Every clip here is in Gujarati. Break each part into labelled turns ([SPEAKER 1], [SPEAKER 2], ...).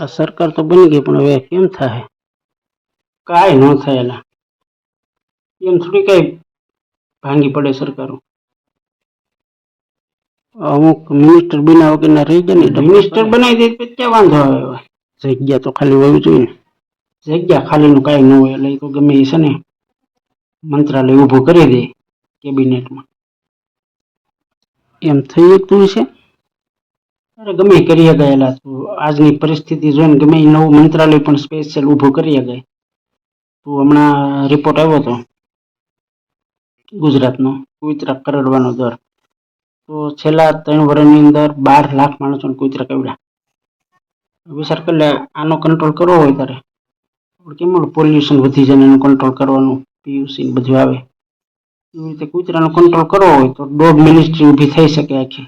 [SPEAKER 1] આ સરકાર તો બની ગઈ પણ હવે કેમ થાય કાંઈ ન થાય એલા એમ થોડી કઈ ભાંગી પડે સરકારો અમુક મિનિસ્ટર બન્યા વગરના રહી ગયા ને મિનિસ્ટર બનાવી દે તો ક્યાં વાંધો આવે હવે? જગ્યા તો ખાલી હોવી જોઈએ ને જગ્યા ખાલીનું કાંઈ ન હોય એટલે એ તો ગમે એ છે ને મંત્રાલય ઊભું કરી દે કેબિનેટમાં એમ થઈ શકતું છે અરે ગમે કરી ગયેલા તું. આજની પરિસ્થિતિ જોઈને ગમે નવું મંત્રાલય પણ સ્પેશિયલ ઊભું કરી ગઈ. તું હમણાં રિપોર્ટ આવ્યો હતો ગુજરાતનો. કુતરા કરડવાનો દર. તો છેલ્લા ત્રણ વર્ષની અંદર બાર લાખ માણસોને કુતરા કવડ્યા વિચાર કરી આનો કંટ્રોલ કરવો હોય તારે. કેમ પોલ્યુશન વધી જાય એનું કંટ્રોલ કરવાનું? પીયુસી બધું આવે. એવી રીતે કુતરાનો કંટ્રોલ કરવો હોય તો ડોગ મિનિસ્ટ્રી ઊભી થઈ શકે આખી.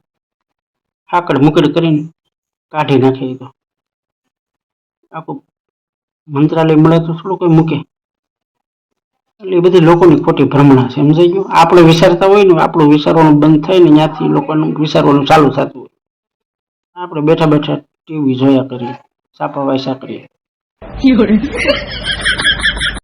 [SPEAKER 1] આકડ મુકડ કરીને કાઢી નાખે તો. આખું મંત્રાલય મળે તો થોડું કોઈ મૂકે. એટલે એ બધી લોકોની ખોટી ભ્રમણા છે, સમજાઈ ગયું? આપણે વિચારતા હોય ને, આપણું વિચારવાનું બંધ થાય ને, ત્યાંથી લોકોનું વિચારવાનું ચાલુ થતું હોય. આપણે બેઠા બેઠા ટીવી જોયા કરીએ સાપા વાયસા કરીએ